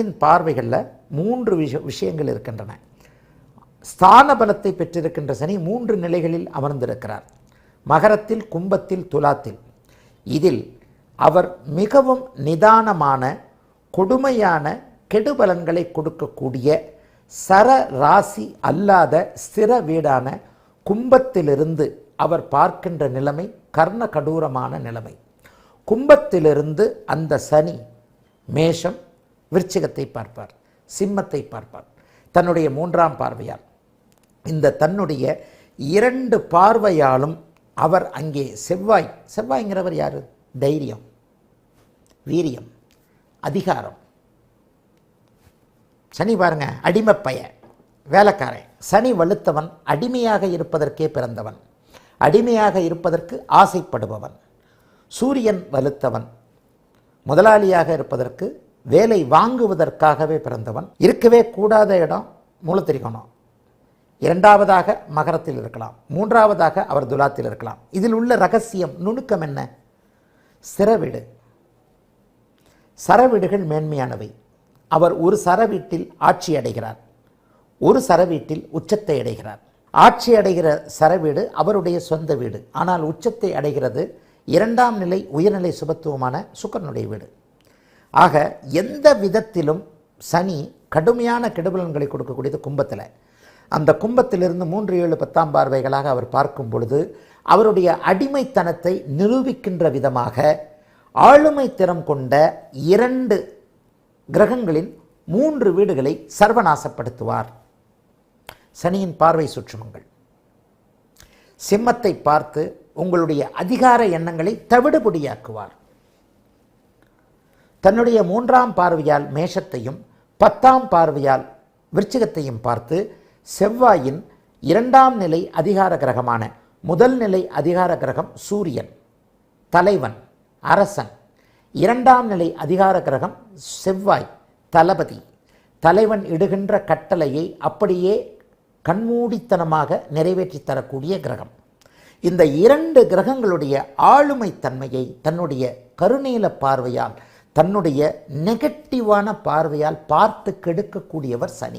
பார்வைகளில் மூன்று விஷ விஷயங்கள் இருக்கின்றன. ஸ்தான பலத்தை பெற்றிருக்கின்ற சனி மூன்று நிலைகளில் அமர்ந்திருக்கிறார். மகரத்தில் கும்பத்தில் துலாத்தில். இதில் அவர் மிகவும் நிதானமான கொடுமையான கெடுபலன்களை கொடுக்கக்கூடிய சர ராசி அல்லாத ஸ்திர வீடான கும்பத்திலிருந்து அவர் பார்க்கின்ற நிலைமை கர்ண கடூரமான நிலைமை. கும்பத்திலிருந்து அந்த சனி மேஷம் விருச்சிகத்தை பார்ப்பார் சிம்மத்தை பார்ப்பார். தன்னுடைய மூன்றாம் பார்வையால். இந்த தன்னுடைய இரண்டு பார்வையாலும் அவர் அங்கே செவ்வாய் செவ்வாய்ங்கிறவர் யார்? தைரியம் வீரியம் அதிகாரம். சனி பாருங்க அடிமைப்பைய வேலைக்காரன். சனி வலுத்தவன் அடிமையாக இருப்பதற்கே பிறந்தவன். அடிமையாக இருப்பதற்கு ஆசைப்படுபவன். சூரியன் வலுத்தவன் முதலாளியாக இருப்பதற்கு வேலை வாங்குவதற்காகவே பிறந்தவன் இருக்கவே கூடாத இடம் மூலத்திரிகோணம். இரண்டாவதாக மகரத்தில் இருக்கலாம் மூன்றாவதாக அவர் துலாத்தில் இருக்கலாம். இதில் உள்ள ரகசியம் நுணுக்கம் என்ன? சிறவீடு. சரவீடுகள் மேன்மையானவை. அவர் ஒரு சரவீட்டில் ஆட்சி அடைகிறார். ஒரு சரவீட்டில் உச்சத்தை அடைகிறார். ஆட்சி அடைகிற சரவீடு அவருடைய சொந்த வீடு. ஆனால் உச்சத்தை அடைகிறது இரண்டாம் நிலை உயர்நிலை சுபத்துவமான சுக்கரனுடைய வீடு. ஆக எந்த விதத்திலும் சனி கடுமையான கெடுபலன்களை கொடுக்கக்கூடியது கும்பத்தில். அந்த கும்பத்திலிருந்து மூன்று ஏழு பத்தாம் பார்வைகளாக அவர் பார்க்கும் பொழுது அவருடைய அடிமைத்தனத்தை நிரூபிக்கின்ற விதமாக ஆளுமை திறம் கொண்ட இரண்டு கிரகங்களின் மூன்று வீடுகளை சர்வநாசப்படுத்துவார். சனியின் பார்வை சுற்றுமங்கள். சிம்மத்தை பார்த்து உங்களுடைய அதிகார எண்ணங்களை தவிடுபடியாக்குவார். தன்னுடைய மூன்றாம் பார்வையால் மேஷத்தையும் பத்தாம் பார்வையால் விருச்சிகத்தையும் பார்த்து செவ்வாயின் இரண்டாம் நிலை அதிகார கிரகமான முதல் நிலை அதிகார கிரகம் சூரியன் தலைவன் அரசன். இரண்டாம் நிலை அதிகார கிரகம் செவ்வாய் தளபதி. தலைவன் இடுகின்ற கட்டளையை அப்படியே கண்மூடித்தனமாக நிறைவேற்றி தரக்கூடிய கிரகம். இந்த இரண்டு கிரகங்களுடைய ஆளுமை தன்மையை தன்னுடைய கருநீல பார்வையால் தன்னுடைய நெகட்டிவான பார்வையால் பார்த்து கெடுக்கக்கூடியவர் சனி.